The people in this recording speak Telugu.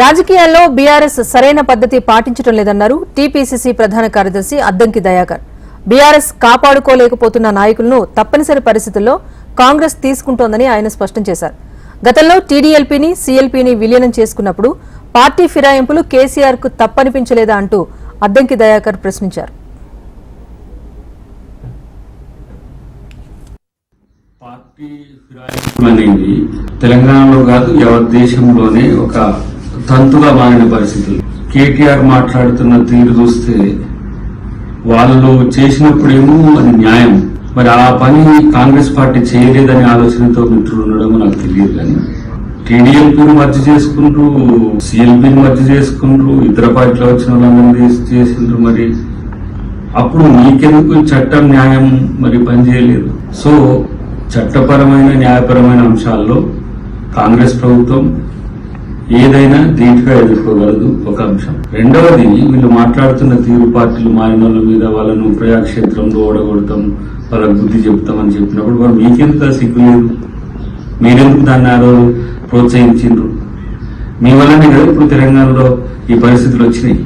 రాజకీయాల్లో బీఆర్ఎస్ సరైన పద్ధతి పాటించడం లేదన్నారు టీపీసీసీ ప్రధాన కార్యదర్శి అద్దంకి దయాకర్. బీఆర్ఎస్ కాపాడుకోలేకపోతున్న నాయకులను తప్పనిసరి పరిస్థితుల్లో కాంగ్రెస్ తీసుకుంటోందని ఆయన స్పష్టం చేశారు. గతంలో టీడీఎల్పీని సీఎల్పీని విలీనం చేసుకున్నప్పుడు పార్టీ ఫిరాయింపులు కేసీఆర్కు తప్పనిపించలేదా అంటూ అద్దంకి దయాకర్ ప్రశ్నించారు. పార్టీ ఫిరాయింపు అనేది తెలంగాణలో కాదు యావత్ దేశంలోనే ఒక తంతుగా మారిన పరిస్థితులు. కేటీఆర్ మాట్లాడుతున్న తీరు చూస్తే వాళ్ళు చేసినప్పుడేమో అది న్యాయం. మరి ఆ పని కాంగ్రెస్ పార్టీ చేయలేదనే ఆలోచనతో మిత్రులు ఉండడం నాకు తెలియదు కానీ టీడీఎల్పీని మధ్య చేసుకుంటూ సిఎల్పీని మధ్య చేసుకుంటూ ఇతర పార్టీలో వచ్చిన వాళ్ళందరినీ చేసిండ్రు మరి. అప్పుడు నీకెందుకు చట్టం న్యాయం మరి పనిచేయలేదు సో చట్టపరమైన న్యాయపరమైన అంశాల్లో కాంగ్రెస్ ప్రభుత్వం ఏదైనా ధీటుగా ఎదుర్కోగలదు ఒక అంశం. రెండవది వీళ్ళు మాట్లాడుతున్న తీరు పార్టీలు మారిన మీద వాళ్ళను ప్రయాక్షేత్రంలో ఓడగొడతాం వాళ్ళకు బుద్ధి చెప్తామని చెప్పినప్పుడు మరి మీకెంత సిగ్గు లేదు? మీరెందుకు దాన్ని ఆ రోజు ప్రోత్సహించిండ్రు? మీ వల్లనే కదా ఇప్పుడు తెలంగాణలో ఈ పరిస్థితులు వచ్చినాయి?